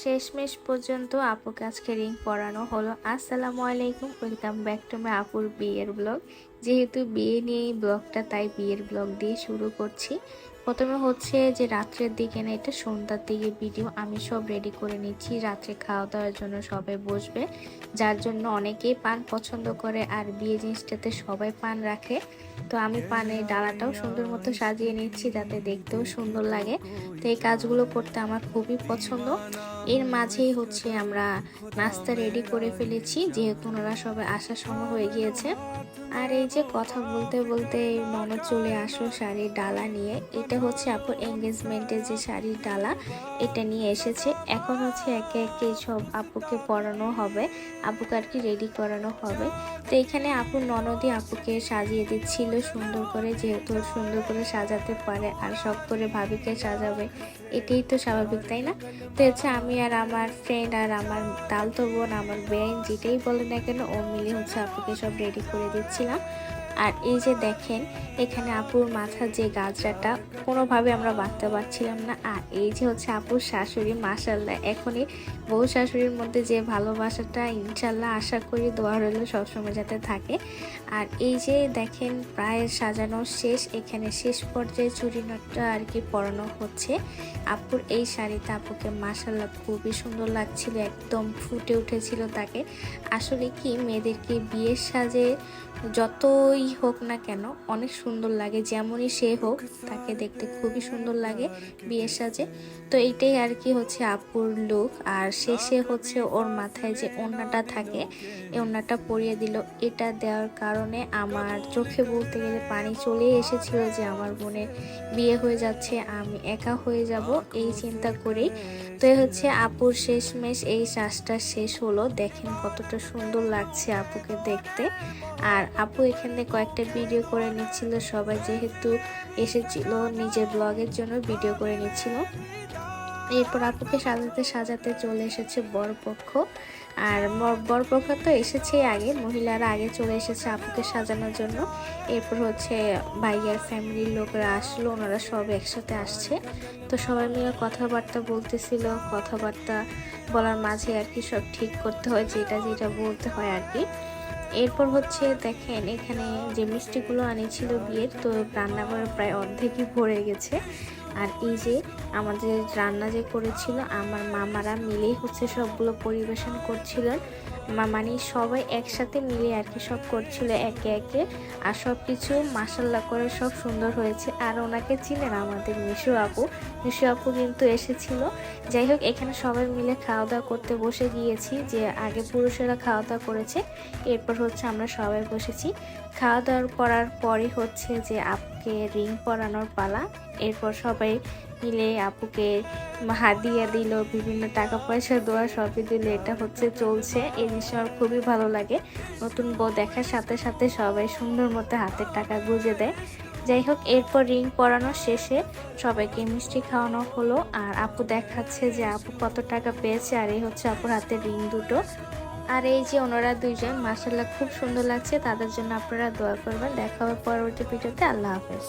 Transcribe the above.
শেষমেশ পর্যন্ত আপুকে আজকে রিং পরানো হলো। আসসালামু আলাইকুম ওয়েলকাম ব্যাক টু মাই আপুর বিয়ের ব্লগ যেহেতু বিয়ে নিয়েই ব্লগটা তাই বিয়ের ব্লগ দিয়ে শুরু করছি। প্রথমে হচ্ছে যে রাত্রের দিকে না, এটা সন্ধ্যার দিকে ভিডিও আমি সব রেডি করে নিচ্ছি। রাত্রে খাওয়া দাওয়ার জন্য সবাই বসবে। যার জন্য অনেকেই পান পছন্দ করে আর বিয়ে জিনিসটাতে সবাই পান রাখে। তো আমি পানের ডালাটাও সুন্দর মতো সাজিয়ে নিচ্ছি যাতে দেখতেও সুন্দর লাগে। তো এই কাজগুলো করতে আমার খুবই পছন্দ। এর মাঝেই হচ্ছে আমরা নাস্তা রেডি করে ফেলেছি, যেহেতু ওনারা সবাই আসার সময় হয়ে গিয়েছে। আর এই যে কথা বলতে বলতে মনে চলে আসো শাড়ির ডালা নিয়ে। এটা হচ্ছে আপুর এঙ্গেজমেন্টের যে শাড়ির ডালা, এটা নিয়ে এসেছে। এখন হচ্ছে একে একে সব আপুকে পরানো হবে, আপুকে আর কি রেডি করানো হবে। তো এখানে আপুর ননদি আপুকে সাজিয়ে দিচ্ছিল সুন্দর করে, যেহেতু সুন্দর করে সাজাতে পারে আর সব করে ভাবিকে সাজাবে, এটাই তো স্বাভাবিক, তাই না? তো হচ্ছে আমি আর আমার ফ্রেন্ড আর আমার তালতো বোন, আমার বেন যেটাই বলে না কেন, ও মিলে হচ্ছে আপুকে সব রেডি করে দিচ্ছিলাম। আর এই যে দেখেন, এখানে আপুর মাথার যে গাজরাটা, কোনোভাবে আমরা বাঁধতে পারছিলাম না। আর এই যে হচ্ছে আপুর শাশুড়ি মাসাল্লাহ এখনই বউ শাশুড়ির মধ্যে যে ভালোবাসাটা ইনশাল্লাহ আশা করি দোয়া রইল সবসময় যাতে থাকে। আর এই যে দেখেন, প্রায় সাজানো শেষ, এখানে শেষ পর্যায়ে চুরিনটা আর কি পরানো হচ্ছে। আপুর এই শাড়িতে আপুকে মাসাল্লাহ খুবই সুন্দর লাগছিল, একদম ফুটে উঠেছিল তাকে। আসলে কি, মেয়েদেরকে বিয়ের সাজে যতই হোক না কেন, অনেক সুন্দর লাগে। যেমনই সে হোক, তাকে দেখতে খুবই সুন্দর লাগে বিয়ের সাজে। তো এইটাই আর কি হচ্ছে আপুর লুক আর শেষে হচ্ছে ওর মাথায় যে ওড়নাটা থাকে, এই ওড়নাটা পরিয়ে দিল। এটা দেওয়ার কারণে আমার চোখে বলতে গেলে পানি চলে এসেছিল যে আমার বোনের বিয়ে হয়ে যাচ্ছে, আমি একা হয়ে যাব, এই চিন্তা করেই। তো হচ্ছে আপুর শেষমেশ, এই শ্বাসটা শেষ হলো। দেখেন কতটা সুন্দর লাগছে আপুকে দেখতে। আর আপু এখানে কয়েকটা ভিডিও করে নিচ্ছিল। সবাই যেহেতু এসেছিল, নিজের ব্লগের জন্য ভিডিও করে নিচ্ছিল। এরপর আপুকে সাজাতে সাজাতে চলে এসেছে বরপক্ষ। আর বরপক্ষ তো এসেছেই আগে, মহিলারা আগে চলে এসেছে আপুকে সাজানোর জন্য। এরপর হচ্ছে ভাইয়ার ফ্যামিলির লোকরা আসলো, ওনারা সব একসাথে আসছে। তো সবাই মিলে কথাবার্তা বলতেছিল, কথাবার্তা বলার মাঝে আর কি সব ঠিক করতে হয়, যেটা যেটা বলতে হয় আর কি। এরপর হচ্ছে দেখেন এখানে যে মিষ্টিগুলো আনেছিল বিয়ের তো রান্নাঘর প্রায় অর্ধেকই ভরে গেছে। আর এই যে আমাদের রান্না যে করেছিল, আমার মামারা মিলেই হচ্ছে সবগুলো পরিবেশন করছিলেন মানে সবাই একসাথে মিলে আর কি সব করছিল একে একে। আর সব কিছু মাসাল্লা করে সব সুন্দর হয়েছে। আর ওনাকে চিনেন আমাদের মিশু আপু। মিশু আপু কিন্তু এসেছিল। যাই হোক, এখানে সবাই মিলে খাওয়া দাওয়া করতে বসে গিয়েছি যে আগে পুরুষেরা খাওয়া দাওয়া করেছে, এরপর হচ্ছে আমরা সবাই বসেছি। খাওয়া দাওয়া করার পরই হচ্ছে যে আপুকে রিং পরানোর পালা। এরপর সবাই মিলে আপুকে হাদিয়া দিল, বিভিন্ন টাকা পয়সা দেওয়া সবই দিল। এটা হচ্ছে, চলছে। এই জিনিসটা আমার খুবই ভালো লাগে। নতুন বউ দেখার সাথে সাথে সবাই সুন্দর মতো হাতের টাকা গুঁজে দেয়। যাই হোক, এরপর রিং পরানো শেষে সবাইকে মিষ্টি খাওয়ানো হলো। আর আপু দেখাচ্ছে যে আপু কত টাকা পেয়েছে। আর এই হচ্ছে আপুর হাতের রিং দুটো। আর এই যে ওনারা দুইজন মাসাল্লাহ খুব সুন্দর লাগছে। তাদের জন্য আপনারা দোয়া করবেন। দেখা হবে পরবর্তী ভিডিওতে। আল্লাহ হাফেজ।